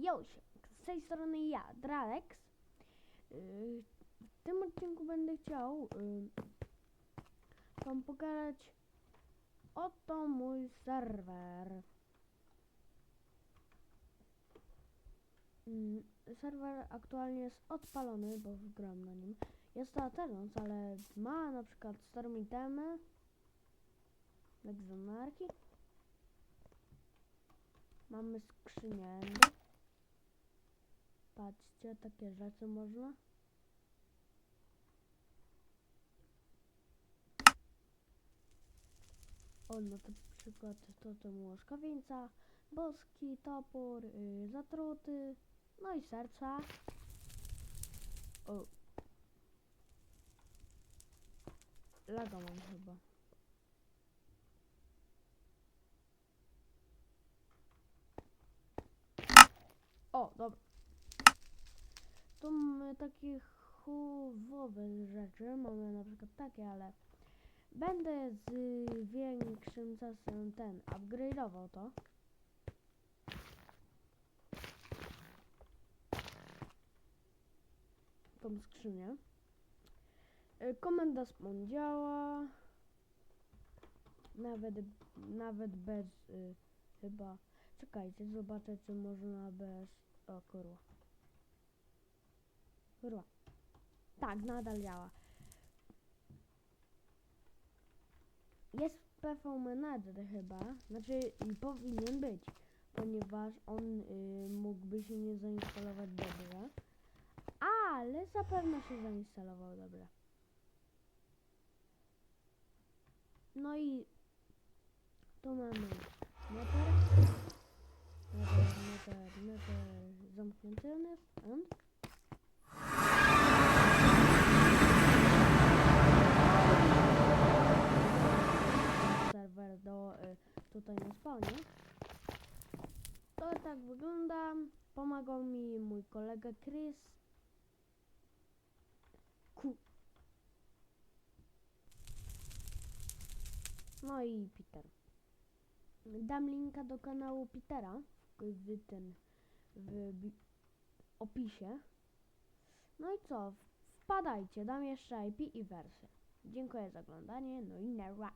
Yo, z tej strony ja, Dralex. Yy, W tym odcinku będę chciał yy, wam pokazać oto mój serwer. Mm, Serwer aktualnie jest odpalony, bo gram na nim. Jest to Aternos, ale ma na przykład starą itemy, Lexonarki. Mamy skrzynię. Patrzcie, takie rzeczy można. O, na to przykład totem łożkowieńca, boski, topór, yy, zatruty, no i serca. O. Laga mam chyba. O, dobra. Tu mamy takie chujowe rzeczy. Mamy na przykład takie, ale będę z większym czasem ten upgrade'ował to. Tą skrzynię. Y, Komenda spawn działa. Nawet, nawet bez y, chyba. Czekajcie, zobaczę czy można bez. O kurwa. Kurwa. Tak, nadal działa. Jest PV Manager chyba, znaczy powinien być, ponieważ on y, mógłby się nie zainstalować dobrze, ale zapewne się zainstalował dobrze. No i tu mamy na spawnie. To tak wygląda. Pomagał mi mój kolega Chris. Ku. No i Peter. Dam linka do kanału Petera w, ten w opisie. No i co? Wpadajcie, dam jeszcze IP i wersję. Dziękuję za oglądanie, no i nara.